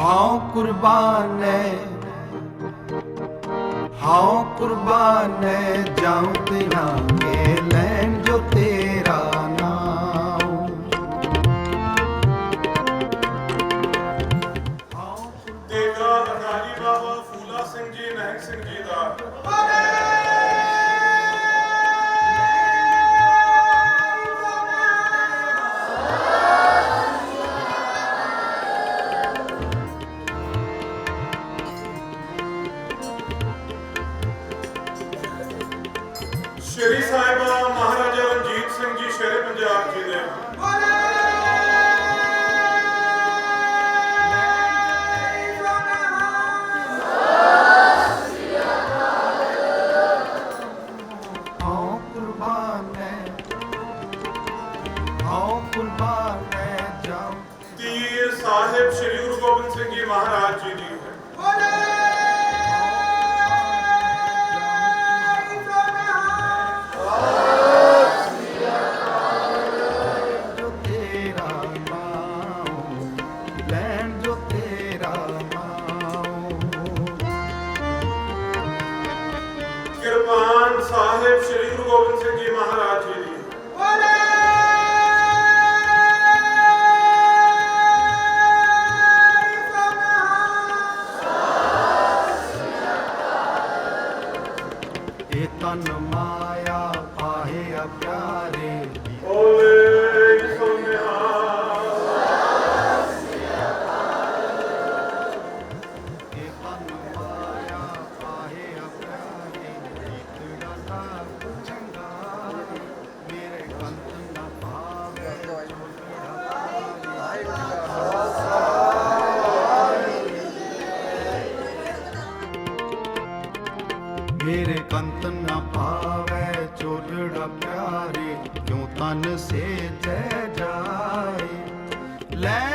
ਹਾਂ ਕੁਰਬਾਨ ਹੈ ਹਾਂ ਜਾਉ ਤਿਨਾ ਕੇ ਲੈਣ ਜੋ ਤੇਰਾ ਨਾਮ ਤੇਗਾ ਅਕਾਲੀ ਬਾਬਾ ਫੂਲਾ ਸਿੰਘ ਜੀ ਨਹਿਕ ਸਿੰਘ ਜੀ ਦਾ। ਸ਼੍ਰੀ ਸਾਹਿਬਾ ਮਹਾਰਾਜਾ ਰਣਜੀਤ ਸਿੰਘ ਜੀ ਸ਼ੇਰੇ ਪੰਜਾਬ ਜੀ ਦੇ। ਸਾਹਿਬ ਸ਼੍ਰੀ ਗੁਰੂ ਗੋਬਿੰਦ ਸਿੰਘ ਜੀ ਮਹਾਰਾਜ ਜੀ ਦੀ ਹੈ। ਜੋ ਕਿਰਪਾਨ ਸਾਹਿਬ ਸ਼੍ਰੀ ਗੁਰੂ ਗੋਬਿੰਦ ਸਿੰਘ ਜੀ ਮਹਾਰਾਜ ਜੀ ਦੀ। ਇਹ ਤਨ ਮਾਇਆ ਪਾਹਿਆ ਪਿਆਰੇ। ਮੇਰੇ ਕੰਤਨ ਨਾ ਪਾਵੇ ਚੋਲੜਾ ਪਿਆਰੇ ਕਿਉ ਤਨ ਸੇ ਜੈ ਜਾਏ? ਲੈ